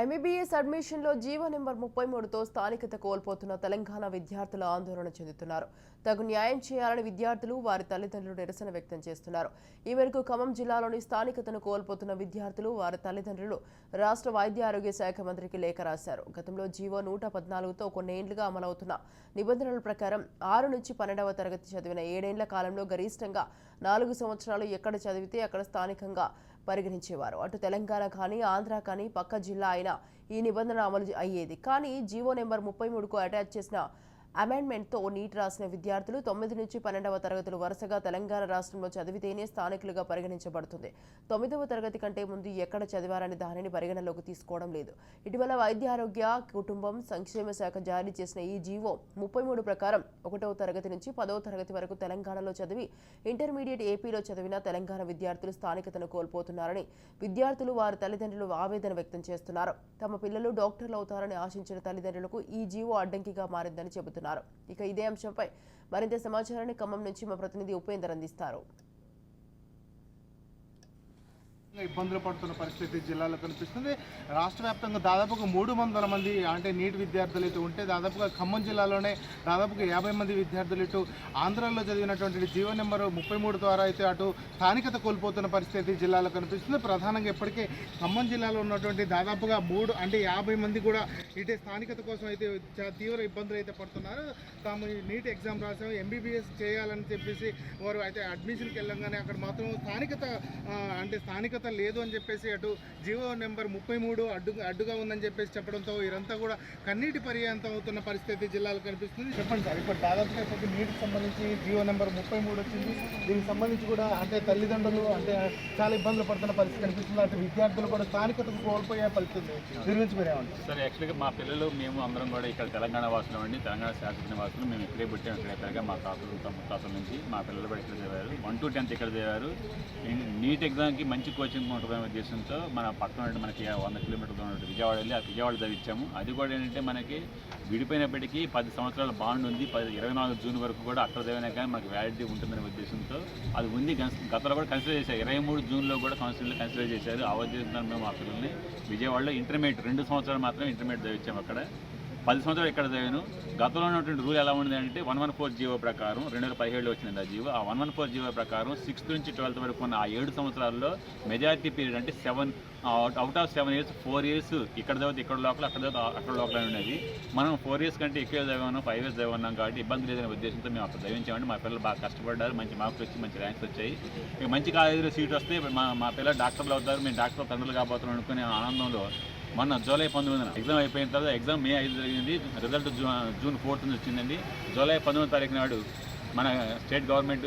MBBS అడ్మిషన్లో GO number ముప్పై మూడుతో స్థానికత కోల్పోతున్న తెలంగాణ విద్యార్థులు ఆందోళన చెందుతున్నారు. తగు న్యాయం చేయాలని విద్యార్థులు వారి తల్లిదండ్రులు నిరసన వ్యక్తం చేస్తున్నారు. ఈ మేరకు ఖమ్మం జిల్లాలోని స్థానికతను కోల్పోతున్న విద్యార్థులు వారి తల్లిదండ్రులు రాష్ట్ర వైద్య ఆరోగ్య శాఖ మంత్రికి లేఖ రాశారు. గతంలో జీవో నూట పద్నాలుగుతో కొన్నేండ్లుగా అమలవుతున్న నిబంధనల ప్రకారం ఆరు నుంచి పన్నెండవ తరగతి చదివిన ఏడేండ్ల కాలంలో గరిష్టంగా నాలుగు సంవత్సరాలు ఎక్కడ చదివితే అక్కడ స్థానికంగా పరిగణించేవారు. అటు తెలంగాణ కానీ ఆంధ్ర కానీ పక్క జిల్లా అయినా ఈ నిబంధన అమలు అయ్యేది. కానీ జీవో నెంబర్ ముప్పై మూడుకు అటాచ్ చేసిన అమెండ్మెంట్తో నీట్ రాసిన విద్యార్థులు తొమ్మిది నుంచి పన్నెండవ తరగతులు వరుసగా తెలంగాణ రాష్ట్రంలో చదివితేనే స్థానికులుగా పరిగణించబడుతుంది. తొమ్మిదవ తరగతి కంటే ముందు ఎక్కడ చదివారని దానిని పరిగణలోకి తీసుకోవడం లేదు. ఇటీవల వైద్య ఆరోగ్య కుటుంబం సంక్షేమ శాఖ జారీ చేసిన ఈ జీవో ముప్పై మూడు ప్రకారం ఒకటవ తరగతి నుంచి పదవ తరగతి వరకు తెలంగాణలో చదివి ఇంటర్మీడియట్ ఏపీలో చదివిన తెలంగాణ విద్యార్థులు స్థానికతను కోల్పోతున్నారని విద్యార్థులు వారి తల్లిదండ్రులు ఆవేదన వ్యక్తం చేస్తున్నారు. తమ పిల్లలు డాక్టర్లు అవుతారని ఆశించిన తల్లిదండ్రులకు ఈ జీవో అడ్డంకిగా మారిందని చెబుతున్నారు. ఇక ఇదే అంశంపై మరింత సమాచారాన్ని ఖమ్మం నుంచి మా ప్రతినిధి ఉపేందర్ అందిస్తారు. ఇబ్బందులు పడుతున్న పరిస్థితి జిల్లాలో కనిపిస్తుంది. రాష్ట్ర వ్యాప్తంగా దాదాపుగా మూడు వందల మంది అంటే నీట్ విద్యార్థులు ఇటు ఉంటే దాదాపుగా ఖమ్మం జిల్లాలోనే దాదాపుగా యాభై మంది విద్యార్థులు ఇటు ఆంధ్రాలో చదివినటువంటి జీవో నెంబర్ ముప్పై మూడు ద్వారా అయితే అటు స్థానికత కోల్పోతున్న పరిస్థితి జిల్లాలో కనిపిస్తుంది. ప్రధానంగా ఇప్పటికే ఖమ్మం జిల్లాలో ఉన్నటువంటి దాదాపుగా మూడు అంటే యాభై మంది కూడా ఇటే స్థానికత కోసం అయితే చా- తీవ్ర ఇబ్బందులు అయితే పడుతున్నారు. తాము నీట్ ఎగ్జామ్ రాసాం ఎంబీబీఎస్ చేయాలని చెప్పేసి వారు అయితే అడ్మిషన్కి వెళ్ళంగానే అక్కడ మాత్రం స్థానికత అంటే స్థానికత లేదు అని చెప్పేసి అటు జీవో నెంబర్ ముప్పై మూడు అడ్డు అడ్డుగా ఉందని చెప్పేసి చెప్పడంతో వీరంతా కూడా కన్నీటి పర్యాంతం అవుతున్న పరిస్థితి జిల్లాలో కనిపిస్తుంది. చెప్పండి సార్ ఇప్పుడు దాదాపుగా ఇప్పుడు నీటికి సంబంధించి జీవో నెంబర్ ముప్పై మూడు వచ్చింది. దీనికి సంబంధించి కూడా అంటే తల్లిదండ్రులు అంటే చాలా ఇబ్బందులు పడుతున్న పరిస్థితి కనిపిస్తుంది. అటు విద్యార్థులు కూడా స్థానికతకు కోల్పోయే పరిస్థితి దీని గురించి సార్ యాక్చువల్గా మా పిల్లలు మేము అందరం కూడా ఇక్కడ తెలంగాణ వాసులు అండి. తెలంగాణ శాసన వాసులు. మేము ఇక్కడే పుట్టాం ఇక్కడే పెరిగా. మా తాతలు తమ తాతల నుంచి మా పిల్లలు కూడా ఇక్కడ చదివారు వన్ టు టెన్త్ ఇక్కడ చదివారు నీట్ ఎగ్జామ్కి మంచి కోచింగ్ ఉంటుందనే ఉద్దేశంతో మన పక్కన మనకి వంద కిలోమీటర్లు ఉన్నట్టు విజయవాడ వెళ్ళి ఆ విజయవాడ చదివించాము అది కూడా ఏంటంటే మనకి విడిపోయినప్పటికీ పది సంవత్సరాల బాండ్ ఉంది. పది ఇరవై నాలుగు జూన్ వరకు కూడా అక్కడ చదివినా కానీ మనకి వ్యాలిడిటీ ఉంటుందనే ఉద్దేశంతో అది ఉంది. గన్- గతంలో కూడా కన్సిడర్ చేశారు. ఇరవై మూడు జూన్లో కూడా కౌన్సిల్లో కన్సిడర్ చేశారు. ఆ ఉద్దేశంతో మేము మా పిల్లల్ని విజయవాడలో ఇంటర్మీడియట్ రెండు సంవత్సరాలు మాత్రమే ఇంటర్మీడియట్ చదివించాము అక్కడ. పది సంవత్సరాలు ఇక్కడ చదివాను గతంలో ఉన్నటువంటి రూల్ ఎలా ఉంది అంటే వన్ వన్ ఫోర్ జీవో ప్రకారం రెండు వేల పదిహేడులో వచ్చింది ఆ జీవో. ఆ వన్ వన్ ఫోర్ జీవో ప్రకారం సిక్స్త్ నుంచి ట్వెల్త్ వరకు ఉన్న ఆ ఏడు సంవత్సరాల్లో మెజారిటీ పీరియడ్ అంటే seven out of seven years four years ఇక్కడ చదివితే ఇక్కడ లోపల అక్కడ చదివితే అక్కడ లోపల ఉండేది. మనం ఫోర్ ఇయర్స్ కంటే ఎక్కువ చదివాను ఫైవ్ ఇయర్స్ చదివాం కాబట్టి ఇబ్బంది లేదనే ఉద్దేశంతో మేము అక్కడ చదివించామండి మా పిల్లలు బాగా కష్టపడ్డారు మంచి మార్కులు వచ్చి మంచి ర్యాంక్స్ వచ్చాయి. ఇక మంచి కాలేజీలో సీట్ వస్తే మా మా పిల్లలు డాక్టర్లు అవుతారు మేము డాక్టర్ తండ్రులు కాబోతున్నాం అనుకునే ఆనందంలో మొన్న జూలై పంతొమ్మిదిన ఎగ్జామ్ అయిపోయిన తర్వాత ఎగ్జామ్ మే ఐదు జరిగింది. రిజల్ట్ జూ జూన్ ఫోర్త్ వచ్చిందండి. జూలై పంతొమ్మిది తారీఖు నాడు మన state government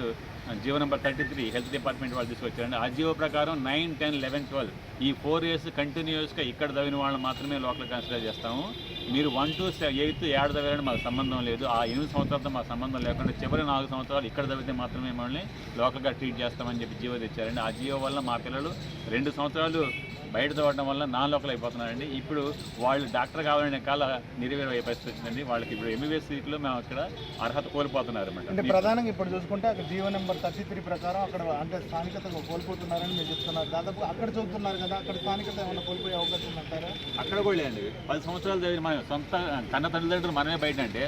GO number thirty three health department వాళ్ళు తీసుకొచ్చారండి. ఆ జీవో ప్రకారం నైన్ టెన్ లెవెన్ ట్వెల్వ్ ఈ ఫోర్ ఇయర్స్ కంటిన్యూస్గా ఇక్కడ చదివిన వాళ్ళని మాత్రమే లోకల్ కన్సిడర్ చేస్తాము. మీరు వన్ టు ఎయిత్ ఏడు చదివారని మాకు సంబంధం లేదు. ఆ ఎనిమిది సంవత్సరాలతో మాకు సంబంధం లేకుండా చివరి నాలుగు సంవత్సరాలు ఇక్కడ చదివితే మాత్రమే మమ్మల్ని లోకల్గా ట్రీట్ చేస్తామని చెప్పి జీవో తెచ్చారండి. ఆ జీవో వల్ల మా పిల్లలు రెండు సంవత్సరాలు బయట చదవడం వల్ల నాన్ లోకల్ అయిపోతున్నారండి. ఇప్పుడు వాళ్ళు డాక్టర్ కావాలనే కాల నెరవేరే పరిస్థితి వచ్చిందండి. వాళ్ళకి ఇప్పుడు ఎంబీబీఎస్ సీట్లో మేము అక్కడ అర్హత కోల్పోతున్నారు అంటే ప్రధానంగా ఇప్పుడు చూసుకుంటే అక్కడ జీవో నెంబర్ థర్టీ త్రీ ప్రకారం అక్కడ అంటే స్థానికత కోల్పోతున్నారని మీరు చెప్తున్నారు. దాదాపు అక్కడ చదువుతున్నారు కదా అక్కడ స్థానికత ఏమైనా కోల్పోయే అవకాశం ఉందంటారా? అక్కడ కూడా లేదండి. పది సంవత్సరాలు చదివిన మన సొంత కన్న తల్లిదండ్రులు మనమే బయట అంటే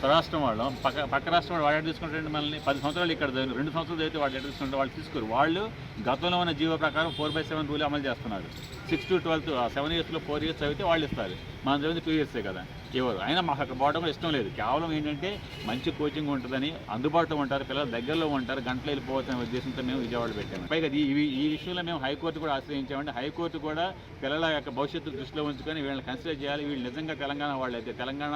స్వరాష్ట్రం వాళ్ళం పక్క పక్క రాష్ట్రం వాళ్ళు వాడు తీసుకుంటే మనల్ని పది సంవత్సరాలు ఇక్కడ రెండు సంవత్సరాలు అయితే వాళ్ళు ఎక్కడ తీసుకుంటే వాళ్ళు తీసుకోరు. వాళ్ళు గతంలో ఉన్న జీవో ప్రకారం ఫోర్ బై సెవెన్ రూల్ అమలు చేస్తున్నారు. సిక్స్ టు ట్వెల్త్ ఆ సెవెన్ ఇయర్స్లో ఫోర్ ఇయర్స్ అయితే వాళ్ళు ఇస్తారు. మనం చదివితే టూ ఇయర్సే కదా. ఎవరు? అయినా మాకు అక్కడ పోవడం కూడా ఇష్టం లేదు. కేవలం ఏంటంటే మంచి కోచింగ్ ఉంటుందని అందుబాటులో ఉంటారు పిల్లలు దగ్గరలో ఉంటారు గంటలు వెళ్ళిపోవచ్చనే ఉద్దేశంతో మేము విజయవాడ పెట్టాము. పైగా ఈ ఈ- విషయంలో మేము హైకోర్టు కూడా ఆశ్రయించామండి. హైకోర్టు కూడా పిల్లల యొక్క భవిష్యత్తు దృష్టిలో ఉంచుకొని వీళ్ళని కన్సిడర్ చేయాలి. వీళ్ళు నిజంగా తెలంగాణ వాళ్ళు అయితే తెలంగాణ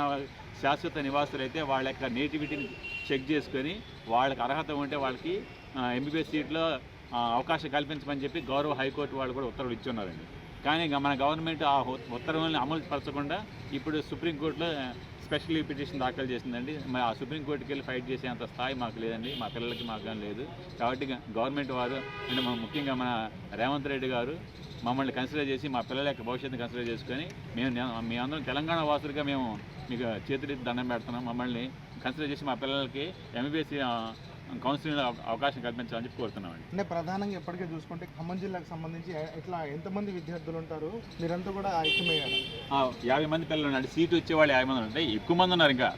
శాశ్వత నివాసులు అయితే వాళ్ళ యొక్క నేటివిటీని చెక్ చేసుకొని వాళ్ళకి అర్హత ఉంటే వాళ్ళకి ఎంబీబీఎస్ సీట్లో అవకాశం కల్పించమని చెప్పి గౌరవ హైకోర్టు వాళ్ళు కూడా ఉత్తర్వులు ఇచ్చున్నారండి కానీ మన గవర్నమెంట్ ఆ ఉత్తర్వులను అమలు పరచకుండా ఇప్పుడు సుప్రీంకోర్టులో స్పెషల్ పిటిషన్ దాఖలు చేసిందండి. మరి ఆ సుప్రీంకోర్టుకి వెళ్ళి ఫైట్ చేసే అంత స్థాయి మాకు లేదండి. మా పిల్లలకి మాకు కానీ లేదు. కాబట్టి గవర్నమెంట్ వారు అంటే ముఖ్యంగా మన రేవంత్ రెడ్డి గారు మమ్మల్ని కన్సిడర్ చేసి మా పిల్లల యొక్క భవిష్యత్తుని కన్సిడర్ చేసుకొని మేము మీ అందరం తెలంగాణ వాసులుగా మేము మీకు చేతులెత్తి దండం పెడుతున్నాం. మమ్మల్ని కన్సిడర్ చేసి మా పిల్లలకి ఎంబీబీఎస్ కౌన్సిలింగ్ అవకాశం కల్పించాలని చెప్పి కోరుతున్నామండి. అంటే ప్రధానంగా ఎప్పటికే చూసుకుంటే ఖమ్మం జిల్లాకు సంబంధించి ఎట్లా ఎంతమంది విద్యార్థులు ఉంటారు? మీరంతా కూడా ఐక్యమయ్యారు? యాభై మంది పిల్లలు ఉన్నారు సీటు వచ్చే వాళ్ళు యాభై మంది ఉంటాయి ఎక్కువ మంది ఉన్నారు ఇంకా.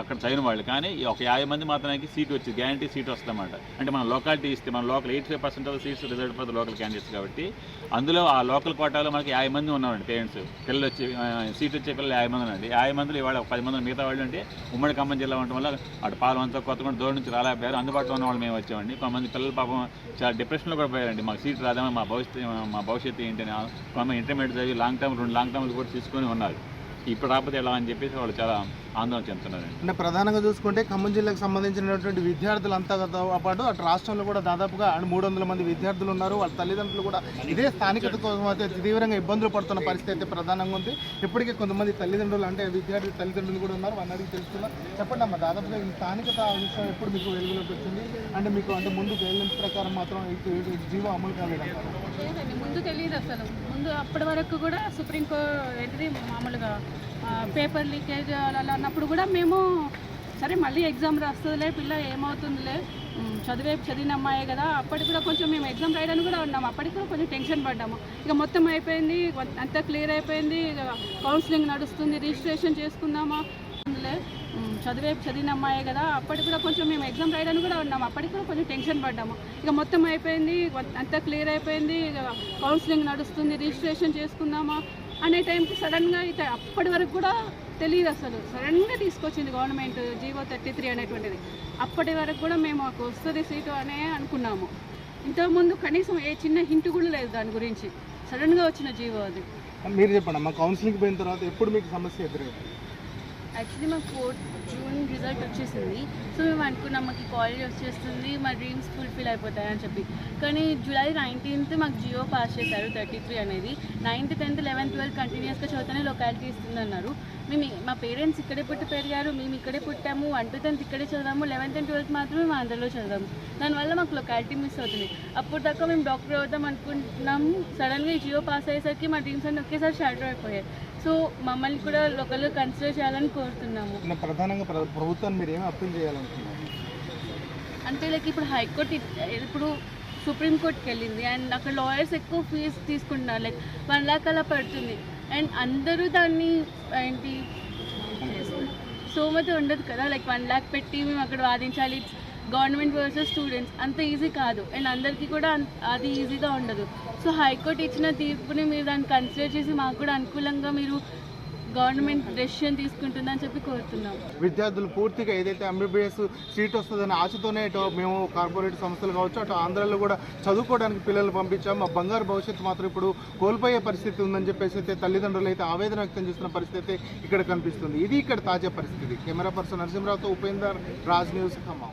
అక్కడ చదివిన వాళ్ళు. కానీ ఒక యాభై మంది మాత్రానికి సీటు వచ్చి గ్యారంటీ సీట్ వస్తుందన్నమాట. అంటే మనం లోకాలిటీ ఇస్తే మన local eighty five percent of seats reserve for local candidates కాబట్టి అందులో ఆ లోకల్ కోటాలో మనకి యాభై మంది ఉన్నారండి పేరెంట్స్ పిల్లలు వచ్చి సీట్ వచ్చే పిల్లలు యాభై మంది ఉన్నారండి. యాభై మందిలో ఇవాళ ఒక పది మంది మిగతా వాళ్ళు అంటే ఉమ్మడి ఖమ్మం జిల్లా ఉండటం వల్ల అటు పాలవంత కొత్తగూడ దూరం నుంచి రాలేకపోయారు అందుబాటులో ఉన్న వాళ్ళు మేము వచ్చామండి. కొంతమంది పిల్లలు పాపం చాలా డిప్రెషన్లో కూడా పోయారండి. మాకు సీట్ రాదామని మా భవిష్యత్తు మా భవిష్యత్తు ఏంటని కొంతమంది ఇంటర్మీడియట్ చదివి లాంగ్ టర్మ్ రెండు లాంగ్ టర్మ్లు కూడా తీసుకొని ఉన్నారు. ఇప్పుడు రాకపోతే ఎలా అని చెప్పేసి వాళ్ళు చాలా ఆందోళన చెందుతున్నారండి. అంటే ప్రధానంగా చూసుకుంటే ఖమ్మం జిల్లాకు సంబంధించినటువంటి విద్యార్థులంతా పాటు అటు రాష్ట్రంలో కూడా దాదాపుగా మూడు వందల మంది విద్యార్థులు ఉన్నారు. వాళ్ళ తల్లిదండ్రులు కూడా ఇదే స్థానికత కోసం అయితే తీవ్రంగా ఇబ్బందులు పడుతున్న పరిస్థితి అయితే ప్రధానంగా ఉంది. ఇప్పటికే కొంతమంది తల్లిదండ్రులు అంటే విద్యార్థి తల్లిదండ్రులు కూడా ఉన్నారు. వాళ్ళని అడిగి తెలుసుకున్నారు చెప్పండి అమ్మా దాదాపుగా ఈ స్థానికత విషయం ఎప్పుడు మీకు వెలుగులోకి వచ్చింది? అంటే మీకు అంటే ముందు గైడ్లైన్స్ ప్రకారం మాత్రం జీవో అమలు లేదండి ముందు తెలియదు అసలు. ముందు అప్పటి వరకు కూడా సుప్రీం కోర్టు ఏంటిది? మామూలుగా పేపర్ లీకేజ్ అలా అన్నప్పుడు కూడా మేము సరే మళ్ళీ ఎగ్జామ్ రాస్తుందిలే పిల్ల ఏమవుతుందిలే. చదివే చదివిన అమ్మాయే కదా అప్పటికి కూడా కొంచెం మేము ఎగ్జామ్ రాయడానికి కూడా ఉన్నాము. అప్పటికి కూడా కొంచెం టెన్షన్ పడ్డాము. ఇక మొత్తం అయిపోయింది అంతా క్లియర్ అయిపోయింది. కౌన్సిలింగ్ నడుస్తుంది రిజిస్ట్రేషన్ చేసుకుందామా? ఉందిలే. చదివే చదివిన అమ్మాయే కదా అప్పటికి కూడా కొంచెం మేము ఎగ్జామ్ రాయడానికి కూడా ఉన్నాము. అప్పటికి కూడా కొంచెం టెన్షన్ పడ్డాము. ఇక మొత్తం అయిపోయింది అంతా క్లియర్ అయిపోయింది. కౌన్సిలింగ్ నడుస్తుంది రిజిస్ట్రేషన్ చేసుకుందామా? అనే టైంకి సడన్గా ఇక అప్పటి వరకు కూడా తెలియదు అసలు. సడన్గా తీసుకొచ్చింది గవర్నమెంట్ జీవో థర్టీ త్రీ అనేటువంటిది. అప్పటి వరకు కూడా మేము మాకు వస్తుంది సీటు అనే అనుకున్నాము. ఇంతకుముందు కనీసం ఏ చిన్న హింట్ కూడా లేదు దాని గురించి. సడన్గా వచ్చిన జీవో అది. మీరు చెప్పండి అమ్మా కౌన్సిలింగ్ పోయిన తర్వాత ఎప్పుడు మీకు సమస్య ఎదురైంది యాక్చువల్లీ మాకు జూన్ రిజల్ట్ వచ్చేసింది. సో మేము అనుకున్నాం మాకు కాలేజ్ వచ్చేస్తుంది మా డ్రీమ్స్ ఫుల్ఫిల్ అయిపోతాయని చెప్పి. కానీ జూలై నైన్టీన్త్ మాకు జియో పాస్ చేశారు థర్టీ త్రీ అనేది నైన్త్ టెన్త్ లెవెన్త్ ట్వెల్త్ కంటిన్యూస్గా చదువుతూనే లొకాలిటీ ఇస్తుంది అన్నారు మేము మా పేరెంట్స్ ఇక్కడే పుట్టి పెరిగారు మేము ఇక్కడే పుట్టాము వన్ టు టెన్త్ ఇక్కడే చదివాము లెవెన్త్ అండ్ ట్వెల్త్ మాత్రమే మా ఆంధ్రలో చదివాము. దానివల్ల మాకు లొకాలిటీ మిస్ అవుతుంది. అప్పుడు దాకా మేము డాక్టర్ అవుదాం అనుకుంటున్నాము సడన్గా జియో పాస్ అయ్యేసరికి మా డ్రీమ్స్ అన్ని ఒకేసారి షాటర్ అయిపోయాయి. సో మమ్మల్ని కూడా లోకల్గా కన్సిడర్ చేయాలని కోరుతున్నాము. ప్రధానంగా ప్రభుత్వాన్ని మీరు ఏమి అప్పీల్ అంటే లైక్ ఇప్పుడు హైకోర్టు ఇప్పుడు సుప్రీంకోర్టుకి వెళ్ళింది. అండ్ అక్కడ లాయర్స్ ఎక్కువ ఫీజ్ తీసుకుంటున్నారు. లైక్ వన్ ల్యాక్ అలా పడుతుంది. అండ్ అందరూ దాన్ని ఏంటి సోమతి ఉండదు కదా. లైక్ వన్ ల్యాక్ పెట్టి మేము అక్కడ వాదించాలి. Government versus students. అంత ఈజీ కాదు. అండ్ అందరికీ కూడా అది ఈజీగా ఉండదు. సో హైకోర్టు ఇచ్చిన తీర్పుని మీరు దాన్ని కన్సిడర్ చేసి మాకు కూడా అనుకూలంగా మీరు గవర్నమెంట్ డెసిషన్ తీసుకుంటుందని చెప్పి కోరుతున్నాం. విద్యార్థులు పూర్తిగా ఏదైతే ఎంబీబీఎస్ సీట్ వస్తుందని ఆశతోనే అటు మేము కార్పొరేట్ సంస్థలు కావచ్చు అటు ఆంధ్రాలో కూడా చదువుకోవడానికి పిల్లలు పంపించాము మా బంగారు భవిష్యత్తు మాత్రం ఇప్పుడు కోల్పోయే పరిస్థితి ఉందని చెప్పేసి అయితే తల్లిదండ్రులు అయితే ఆవేదన వ్యక్తం చేస్తున్న పరిస్థితి అయితే ఇక్కడ కనిపిస్తుంది. ఇది ఇక్కడ తాజా పరిస్థితి. కెమెరా పర్సన్ నరసింహరావుతో ఉపేందర్ రాజ్ న్యూస్ ఖమ్మం.